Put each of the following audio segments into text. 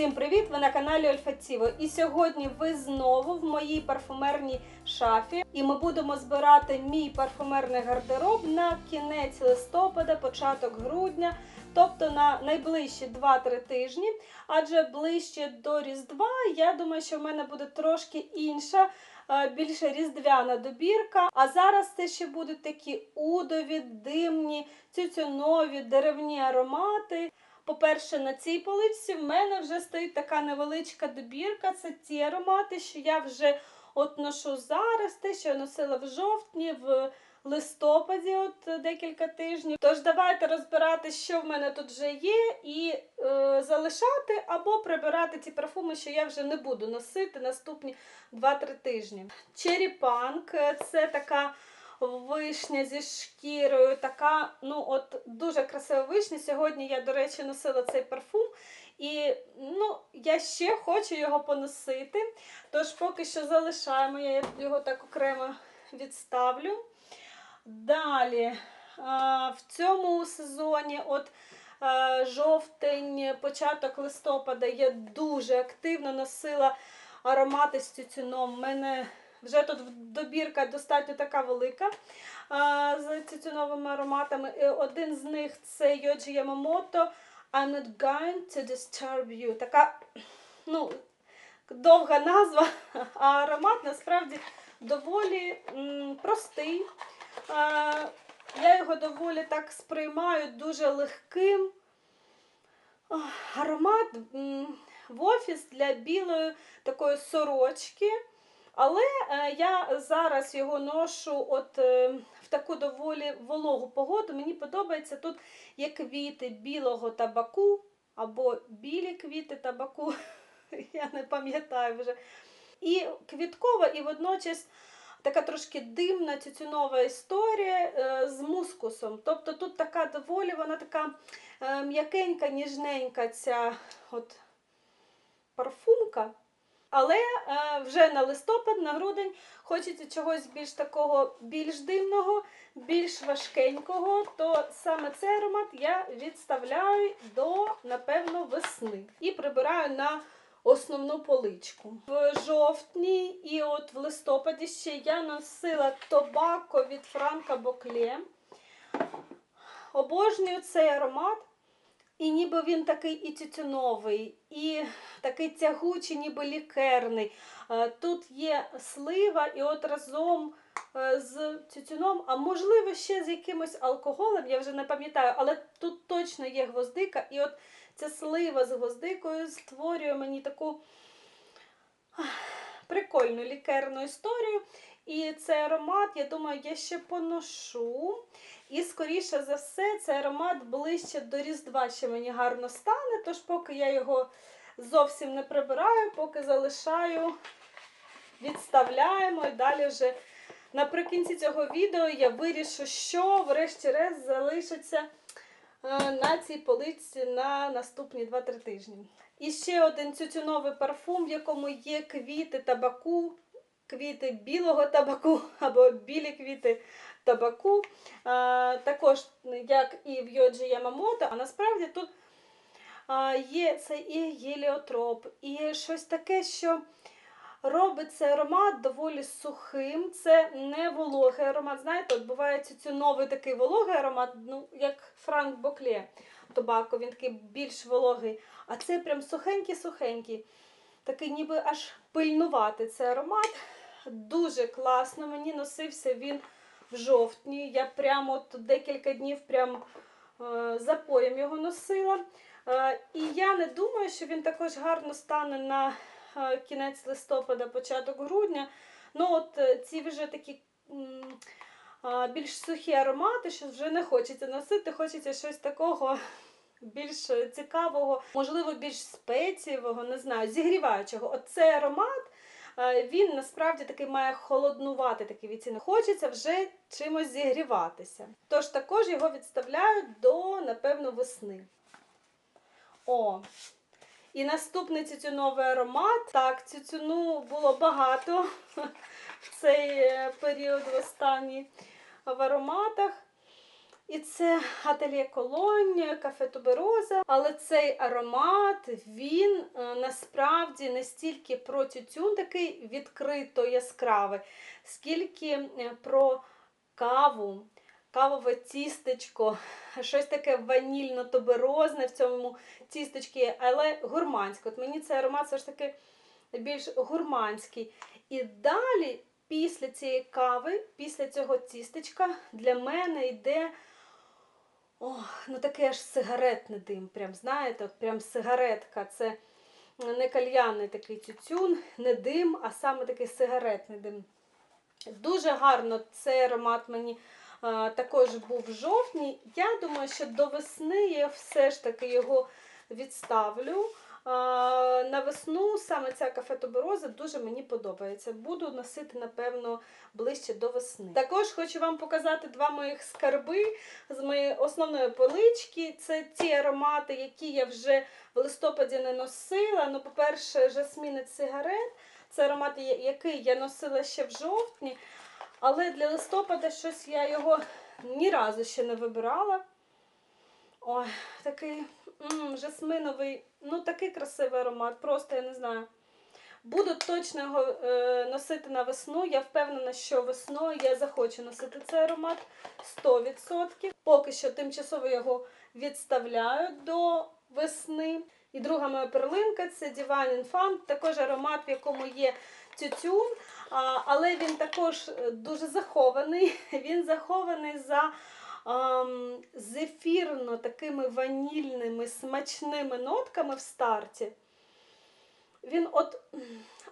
Всім привіт! Ви на каналі Ольфатіво. І сьогодні ви знову в моїй парфумерній шафі. І ми будемо збирати мій парфумерний гардероб на кінець листопада, початок грудня, тобто на найближчі 2-3 тижні. Адже ближче до Різдва, я думаю, що в мене буде трошки інша. е, Більше різдвяна добірка. А зараз це ще будуть такі удові, димні, цюцюнові, деревні аромати. По-перше, на цій поличці в мене вже стоїть така невеличка добірка. Це ті аромати, що я вже от ношу зараз, те, що я носила в жовтні, в листопаді, от декілька тижнів. Тож давайте розбирати, що в мене тут вже є, і е, залишати або прибирати ті парфуми, що я вже не буду носити наступні 2-3 тижні. Cherry Punk – це така вишня зі шкірою, така, ну от дуже красива вишня. Сьогодні я, до речі, носила цей парфум. І ну, я ще хочу його поносити. Тож поки що залишаємо, я його так окремо відставлю. Далі, в цьому сезоні, от жовтень, початок листопада, я дуже активно носила аромати з тютюном. У мене вже тут добірка достатньо така велика з тютюновими ароматами. Один з них це Йоджі Ямамото I'm not going to disturb you. Така ну, довга назва, а аромат насправді доволі м, простий. Я його доволі так сприймаю дуже легким. Аромат в офіс для білої такої сорочки. Але е, я зараз його ношу от е, в таку доволі вологу погоду. Мені подобається тут є квіти білого табаку або білі квіти табаку. Я не пам'ятаю вже. І квіткова, і водночас така трошки димна тютюнова історія е, з мускусом. Тобто тут така доволі, вона така м'якенька, ніжненька ця от парфумка. Але е, вже на листопад, на грудень хочеться чогось більш такого більш димного, більш важкенького, то саме цей аромат я відставляю до, напевно, весни і прибираю на основну поличку. В жовтні і от в листопаді ще я носила тобако від Франка Бокле. Обожнюю цей аромат. І ніби він такий і тютюновий, і такий тягучий, ніби лікерний. Е, Тут є слива, і от разом е, з тютюном, а можливо, ще з якимось алкоголем, я вже не пам'ятаю, але тут точно є гвоздика. І от ця слива з гвоздикою створює мені таку прикольну лікерну історію. І цей аромат, я думаю, я ще поношу. І, скоріше за все, цей аромат ближче до Різдва ще мені гарно стане. Тож, поки я його зовсім не прибираю, поки залишаю, відставляємо і далі вже наприкінці цього відео я вирішу, що, врешті-решт, залишиться е, на цій полиці на наступні 2-3 тижні. І ще один тютюновий парфум, в якому є квіти табаку, квіти білого табаку або білі квіти табаку. Також, як і в Йоджі Ямамото, а насправді тут є це і геліотроп, і щось таке, що робить цей аромат доволі сухим. Це не вологий аромат. Знаєте, от буває цю новий такий вологий аромат, ну, як Франк Бокле Тобако, він такий більш вологий. А це прям сухенький-сухенький. Такий ніби аж пильнувати цей аромат. Дуже класно. Мені носився він в жовтні. Я прямо от декілька днів прям е, запоєм його носила. Е, і я не думаю, що він також гарно стане на е, кінець листопада, початок грудня. Ну, от ці вже такі. Більш сухі аромати, що вже не хочеться носити, хочеться щось такого більш цікавого, можливо, більш спецієвого, не знаю, зігріваючого. От цей аромат він насправді такий має холоднувати такий відцінок. Хочеться вже чимось зігріватися. Тож також його відставляю до, напевно, весни. О! І наступний тютюновий аромат. Так, тютюну було багато в цей е, період в останній в ароматах. І це ательє Колонь, кафе Тубероза. Але цей аромат він е, насправді не стільки про тютюн такий відкрито яскравий, скільки е, про каву, кавове тістечко, щось таке ванільно-туберозне в цьому тістечці, але гурманське. От мені цей аромат все ж таки більш гурманський. І далі, після цієї кави, після цього тістечка, для мене йде. О, ну такий аж сигаретний дим. Прям, знаєте, прям сигаретка. Це не кальянний такий тютюн, не дим, а саме такий сигаретний дим. Дуже гарно цей аромат мені а, також був в жовтні. Я думаю, що до весни я все ж таки його відставлю. На весну саме ця кафе Тобероза дуже мені подобається. Буду носити, напевно, ближче до весни. Також хочу вам показати два моїх скарби з моєї основної полички. Це ті аромати, які я вже в листопаді не носила. Ну, по-перше, жасміни сигарет. Це аромат, який я носила ще в жовтні. Але для листопада щось я його ні разу ще не вибирала. Ой, такий м, жасминовий, ну такий красивий аромат, просто я не знаю. Буду точно його е, носити на весну. Я впевнена, що весною я захочу носити цей аромат 100%. Поки що тимчасово його відставляю до весни. І друга моя перлинка це Divine Infant, також аромат, в якому є тютюн, але він також е, дуже захований. Він захований за зефірно такими ванільними смачними нотками в старті. Він от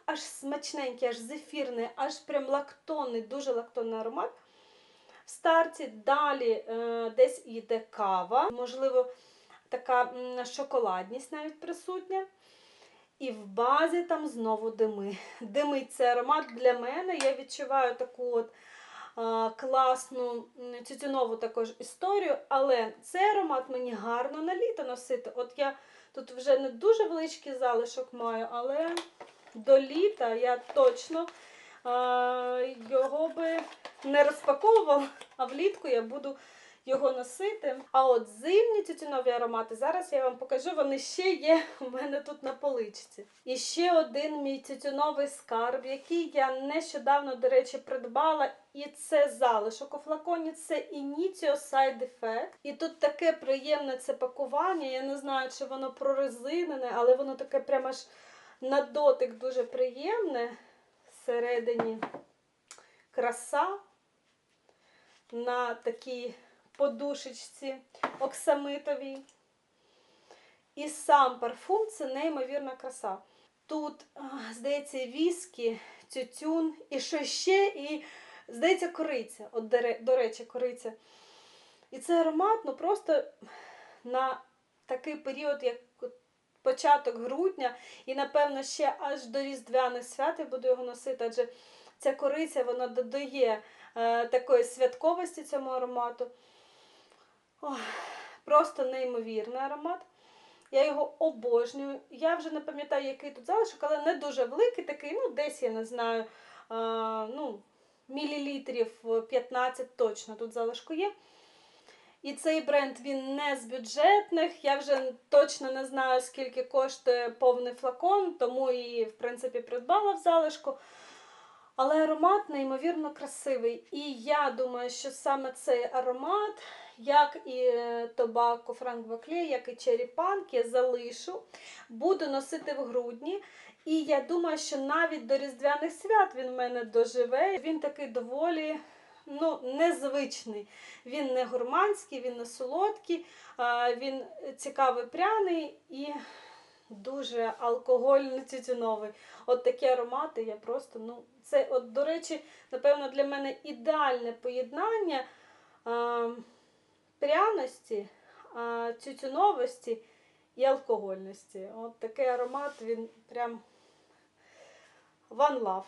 аж смачненький, аж зефірний, аж прям лактонний, дуже лактонний аромат. В старті далі е, десь йде кава, можливо, така шоколадність навіть присутня. І в базі там знову дими. Димить цей аромат для мене. Я відчуваю таку от класну тютюнову також історію, але цей аромат мені гарно на літо носити. От я тут вже не дуже величкий залишок маю, але до літа я точно його би не розпаковувала, а влітку я буду його носити. А от зимні тютюнові аромати, зараз я вам покажу, вони ще є у мене тут на поличці. І ще один мій тютюновий скарб, який я нещодавно, до речі, придбала. І це залишок у флаконі, це Initio Side Effect. І тут таке приємне це пакування. Я не знаю, чи воно прорезинене, але воно таке прямо аж на дотик дуже приємне. Всередині краса на такій подушечці оксамитовій. І сам парфум це неймовірна краса. Тут, здається, віскі, тютюн, і що ще, і, здається, кориця. От, до речі, кориця. І цей аромат, ну просто на такий період, як початок грудня, і, напевно, ще аж до Різдвяних свят я буду його носити, адже ця кориця вона додає е, такої святковості цьому аромату. Ох, просто неймовірний аромат. Я його обожнюю. Я вже не пам'ятаю, який тут залишок, але не дуже великий такий, ну, десь я не знаю, а, ну, мілілітрів 15 точно тут залишку є. І цей бренд він не з бюджетних. Я вже точно не знаю, скільки коштує повний флакон, тому і, в принципі, придбала в залишку. Але аромат неймовірно красивий. І я думаю, що саме цей аромат, як і е, Тобако Франк Бакле, як і Cherry я залишу, буду носити в грудні. І я думаю, що навіть до Різдвяних свят він в мене доживе. Він такий доволі ну, незвичний. Він не гурманський, він не солодкий, він цікавий пряний і дуже алкогольно тютюновий. От такі аромати я просто, ну, це, от, до речі, напевно, для мене ідеальне поєднання пряності, тютюновості і алкогольності. От такий аромат, він прям one love.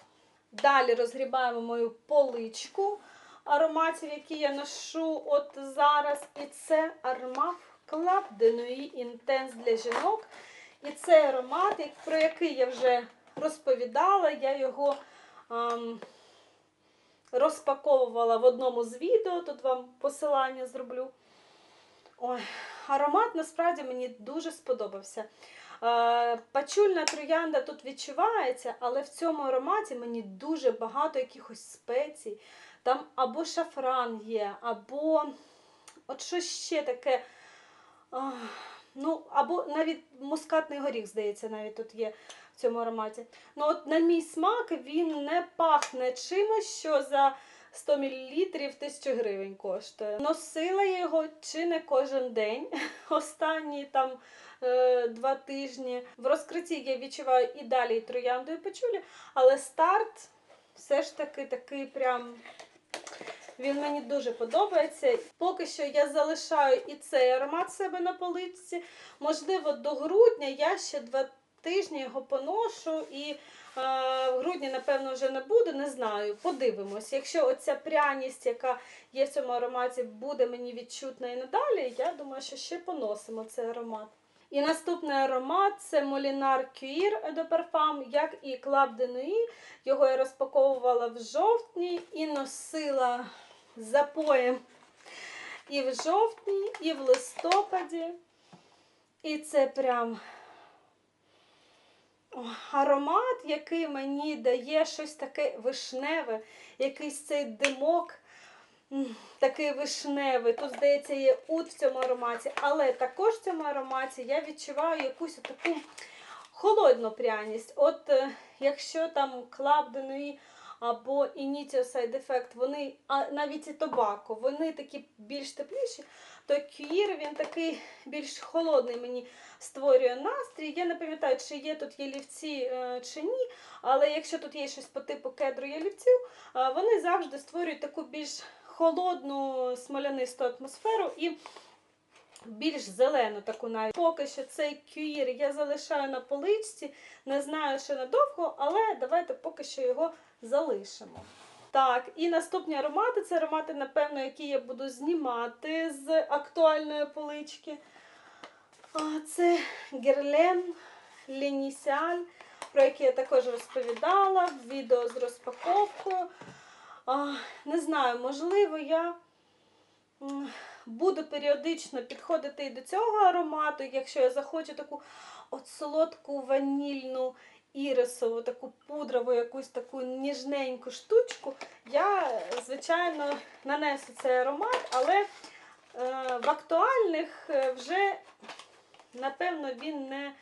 Далі розгрібаємо мою поличку ароматів, які я ношу от зараз. І це аромат Club de Nuit Intense для жінок. І цей аромат, про який я вже розповідала, я його ам, розпаковувала в одному з відео, тут вам посилання зроблю. Ой, аромат насправді мені дуже сподобався. Е, Пачульна троянда тут відчувається, але в цьому ароматі мені дуже багато якихось спецій. Там або шафран є, або от щось ще таке. Ну, або навіть мускатний горіх, здається, навіть тут є в цьому ароматі. Ну, от на мій смак він не пахне чимось, що за 100 мл 1000 гривень коштує. Носила я його чи не кожен день. Останні там е, два тижні. В розкритті я відчуваю і далі і троянду, і пачулі, але старт все ж таки такий прям. Він мені дуже подобається. Поки що я залишаю і цей аромат себе на поличці. Можливо, до грудня я ще два тижні його поношу і в грудні, напевно, вже не буде, не знаю. Подивимось. Якщо оця пряність, яка є в цьому ароматі, буде мені відчутна і надалі, я думаю, що ще поносимо цей аромат. І наступний аромат це Molinar Cuir de Parfum, як і Club de Nuit. Його я розпаковувала в жовтні і носила запоєм і в жовтні, і в листопаді. І це прям аромат, який мені дає щось таке вишневе, якийсь цей димок. Такий вишневий. Тут, здається, є ут в цьому ароматі, але також в цьому ароматі я відчуваю якусь таку холодну пряність. От е, якщо там клабденої або Initio Side Effect, вони, а навіть і Tobacco, вони такі більш тепліші, то Кюїр він такий більш холодний мені створює настрій. Я не пам'ятаю, чи є тут ялівці е, чи ні, але якщо тут є щось по типу кедру ялівців, е, вони завжди створюють таку більш холодну смолянисту атмосферу і більш зелену таку навіть. Поки що цей кюїр я залишаю на поличці, не знаю, що надовго, але давайте поки що його залишимо. Так, і наступні аромати це аромати, напевно, які я буду знімати з актуальної полички. Це Герлен Ленісіаль, про який я також розповідала в відео з розпаковкою. Не знаю, можливо, я буду періодично підходити і до цього аромату, якщо я захочу таку от солодку ванільну ірисову, таку пудрову, якусь таку ніжненьку штучку, я, звичайно, нанесу цей аромат, але е, в актуальних е, вже, напевно, він не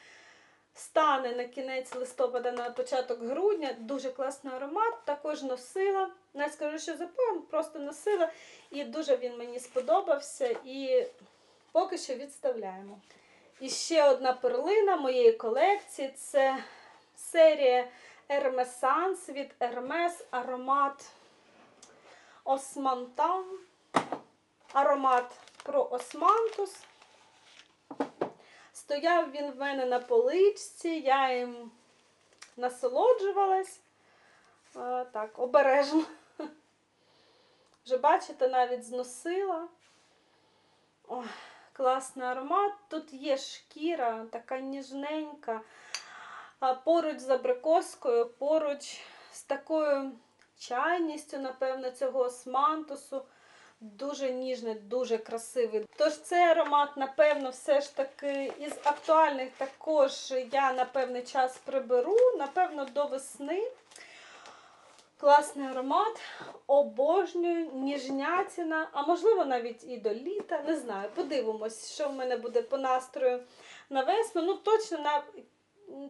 стане на кінець листопада, на початок грудня. Дуже класний аромат. Також носила. Не скажу, що запоєм, просто носила. І дуже він мені сподобався. І поки що відставляємо. І ще одна перлина моєї колекції це серія Hermesans від Hermes аромат Османтан. Аромат про Османтус. Стояв він в мене на поличці, я їм насолоджувалась. Так, обережно. Вже бачите, навіть зносила. Ой, класний аромат. Тут є шкіра, така ніжненька. Поруч з абрикоскою, поруч з такою чайністю, напевно, цього османтусу. Дуже ніжний, дуже красивий. Тож цей аромат, напевно, все ж таки із актуальних також я на певний час приберу, напевно, до весни. Класний аромат, обожнюю, ніжнятіна, а можливо навіть і до літа. Не знаю, подивимось, що в мене буде по настрою на весну. Ну, точно на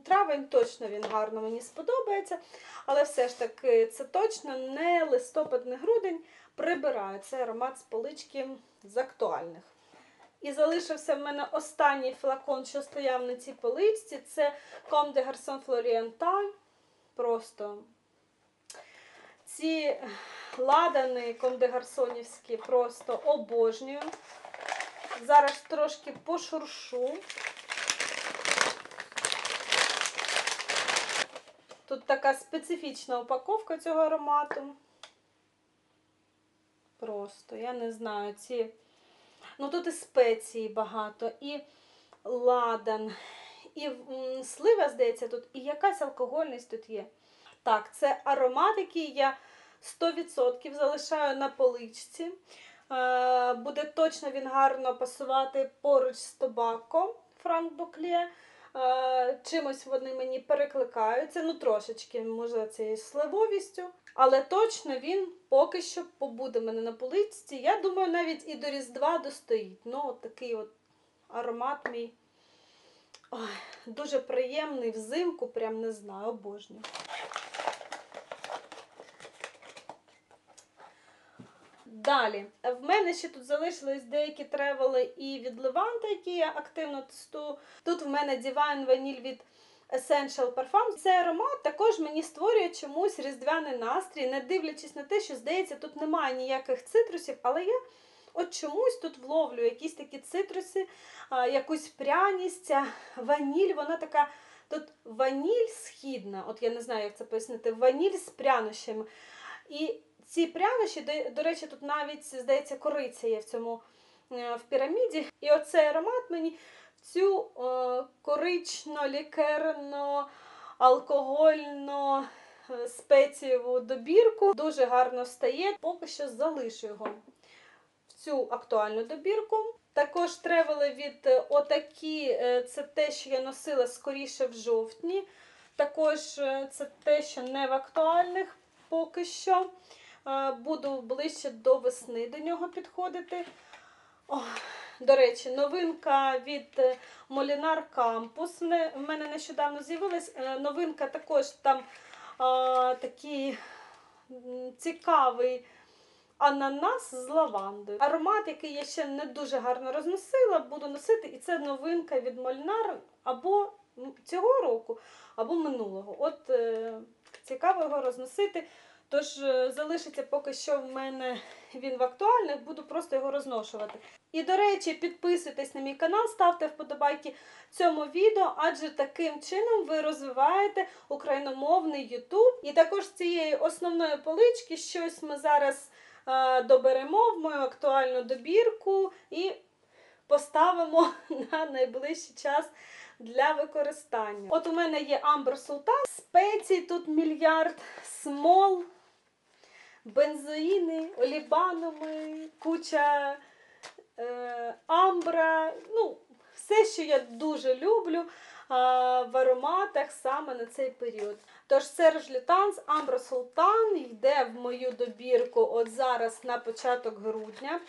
травень точно він гарно мені сподобається. Але все ж таки, це точно не листопад, не грудень. Прибираю цей аромат з полички з актуальних. І залишився в мене останній флакон, що стояв на цій поличці. Це Comme de Garçon Floriental. Просто ці ладани комдегарсонівські просто обожнюю. Зараз трошки пошуршу. Тут така специфічна упаковка цього аромату. Просто, я не знаю, ці. Ну тут і спеції багато, і ладан, і слива, здається, тут, і якась алкогольність тут є. Так, це аромат, який я 100% залишаю на поличці. Е, Буде точно він гарно пасувати поруч з тобако Франк Боклє. Чимось вони мені перекликаються, ну трошечки, може, цією сливовістю. Але точно він поки що побуде мене на поличці. Я думаю, навіть і до Різдва достоїть. Ну, от такий от аромат мій. Ой, дуже приємний взимку, прям не знаю, обожнюю. Далі, в мене ще тут залишились деякі тревели і від Леванта, які я активно тестую. Тут в мене Divine Vanille від Essential Parfum. Цей аромат також мені створює чомусь різдвяний настрій, не дивлячись на те, що здається, тут немає ніяких цитрусів, але я от чомусь тут вловлю якісь такі цитруси, якусь пряність, ваніль, вона така. Тут ваніль східна, от я не знаю, як це пояснити, ваніль з прянощами. І ці прянощі, до, речі, тут навіть, здається, кориця є в цьому е, в піраміді. І оцей аромат мені в цю е, корично-лікерно, алкогольно е, спецієву добірку дуже гарно стає. Поки що залишу його в цю актуальну добірку. Також тревели від отакі, це те, що я носила скоріше в жовтні. Також це те, що не в актуальних поки що. Е, Буду ближче до весни до нього підходити. О, до речі, новинка від Molinar Campus. В мене нещодавно з'явилась е, новинка також там а, такий цікавий ананас з лавандою. Аромат, який я ще не дуже гарно розносила, буду носити, і це новинка від Molinar або цього року, або минулого. От е, цікаво його розносити. Тож е, залишиться поки що в мене він в актуальних, буду просто його розношувати. І до речі, підписуйтесь на мій канал, ставте вподобайки цьому відео, адже таким чином ви розвиваєте україномовний YouTube. І також цієї основної полички щось ми зараз е, доберемо в мою актуальну добірку і поставимо на найближчий час для використання. От у мене є Амбр Султан, спецій тут мільярд, смол, бензоїни, олібаноми, куча е, амбра. Ну, все, що я дуже люблю а, в ароматах саме на цей період. Тож Серж Лютанс Амбра Султан йде в мою добірку от зараз на початок грудня.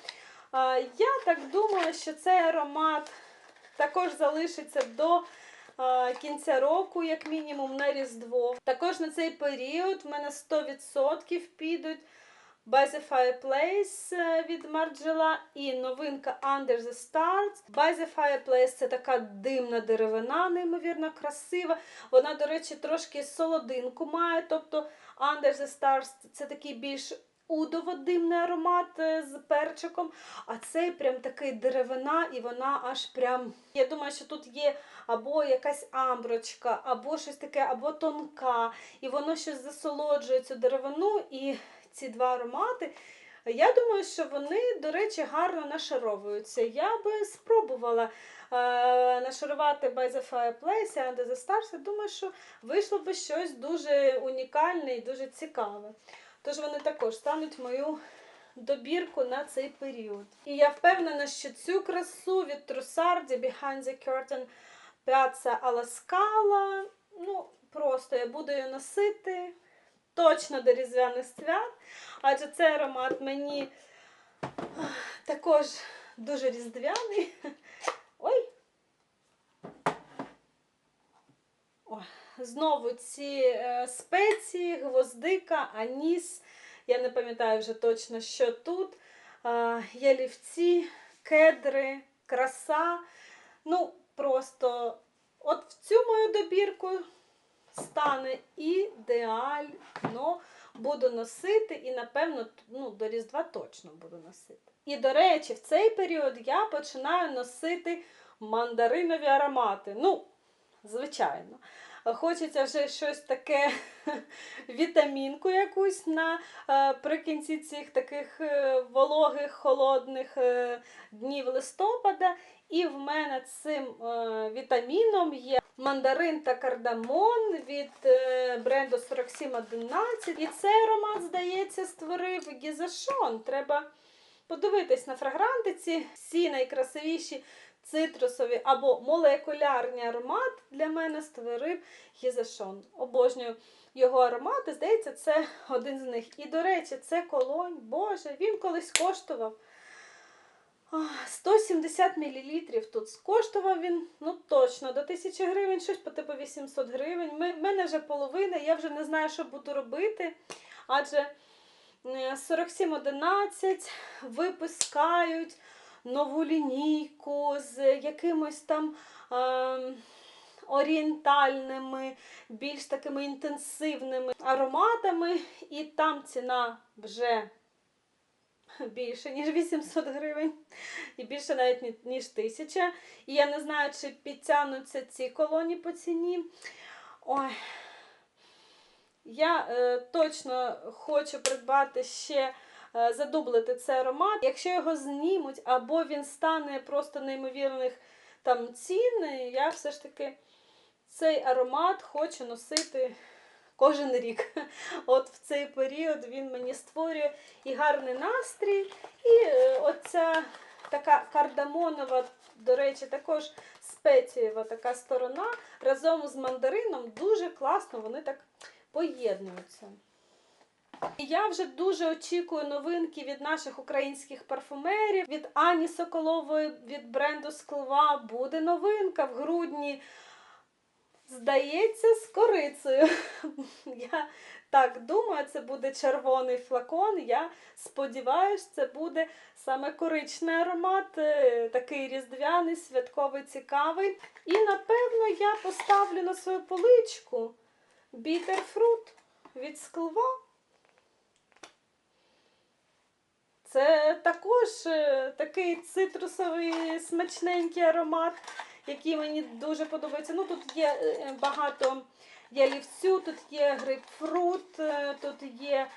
А, Я так думаю, що цей аромат також залишиться до кінця року, як мінімум, на Різдво. Також на цей період в мене 100% підуть By the Fireplace е, від Margiela і новинка Under the Stars. By the Fireplace це така димна деревина, неймовірно красива. Вона, до речі, трошки солодинку має. Тобто Under the Stars це такий більш удово-димний аромат е, з перчиком. А цей прям такий деревина, і вона аж прям. Я думаю, що тут є або якась амброчка, або щось таке, або тонка. І воно щось засолоджує цю деревину. І ці два аромати. Я думаю, що вони, до речі, гарно нашаровуються. Я би спробувала е, нашарувати By the Fireplace Under the Stars. Я думаю, що вийшло би щось дуже унікальне і дуже цікаве. Тож вони також стануть мою добірку на цей період. І я впевнена, що цю красу від Трусарді Behind the Curtain Piazza alla Scala, ну, просто я буду її носити точно до різдвяних свят, адже цей аромат мені також дуже різдвяний. Ой. Ой. Знову ці е, спеції, гвоздика, аніс. Я не пам'ятаю вже точно, що тут. Ялівці, кедри, краса. Ну, просто от в цю мою добірку стане ідеально. Буду носити і, напевно, ну, до Різдва точно буду носити. І, до речі, в цей період я починаю носити мандаринові аромати. Ну, звичайно. Хочеться вже щось таке, вітамінку якусь на е, цих таких е, вологих, холодних е, днів листопада. І в мене цим вітаміном є мандарин та кардамон від бренду 4711. І цей аромат, здається, створив Гізашон. Треба подивитись на фрагрантиці. Всі найкрасивіші цитрусові або молекулярні аромат для мене створив Гізашон. Обожнюю його аромати. Здається, це один з них. І, до речі, це колонь. Боже, він колись коштував. 170 мл тут скоштував він, ну точно, до 1000 гривень, щось по типу 800 гривень. В мене вже половина, я вже не знаю, що буду робити. Адже е, 4711 випускають нову лінійку з якимось там е, орієнтальними, більш такими інтенсивними ароматами, і там ціна вже більше, ніж 800 гривень, і більше навіть ніж 1000. І я не знаю, чи підтягнуться ці колоні по ціні. Ой. Я е, точно хочу придбати ще задублити цей аромат. Якщо його знімуть, або він стане просто неймовірних там цін, я все ж таки цей аромат хочу носити кожен рік. От в цей період він мені створює і гарний настрій, і е, оця така кардамонова, до речі, також спецієва така сторона разом з мандарином дуже класно вони так поєднуються. Я вже дуже очікую новинки від наших українських парфумерів. Від Ані Соколової, від бренду Склва буде новинка в грудні. Здається, з корицею. Я так думаю, це буде червоний флакон. Я сподіваюся, це буде саме коричний аромат, е, такий різдвяний, святковий, цікавий. І напевно я поставлю на свою поличку бітерфрут від склва. Це також е, такий цитрусовий смачненький аромат, який мені дуже подобається. Ну, тут є е, багато ялівцю, тут є грейпфрут, е, тут є.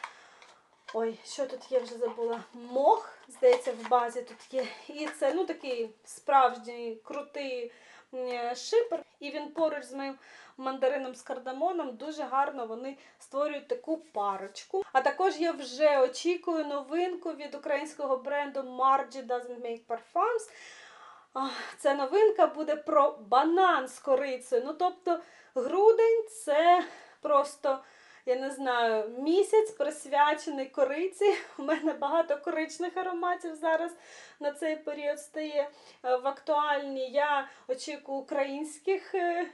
Ой, що тут є, вже забула? Мох, здається, в базі тут є. І це ну, такий справжній крутий шипер. І він поруч з моїм мандарином з кардамоном дуже гарно вони створюють таку парочку. А також я вже очікую новинку від українського бренду Margie Doesn't Make Parfums. Ця новинка буде про банан з корицею. Ну, тобто, грудень це просто, я не знаю, місяць присвячений кориці. У мене багато коричних ароматів зараз на цей період стає е, в актуальні. Я очікую українських е,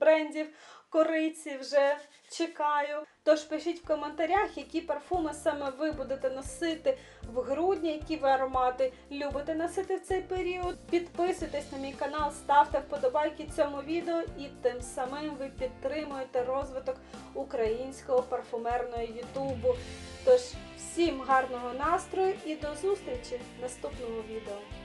брендів кориці вже чекаю. Тож пишіть в коментарях, які парфуми саме ви будете носити в грудні, які ви аромати любите носити в цей період. Підписуйтесь на мій канал, ставте вподобайки цьому відео і тим самим ви підтримуєте розвиток українського парфумерного ютубу. Тож всім гарного настрою і до зустрічі в наступному відео.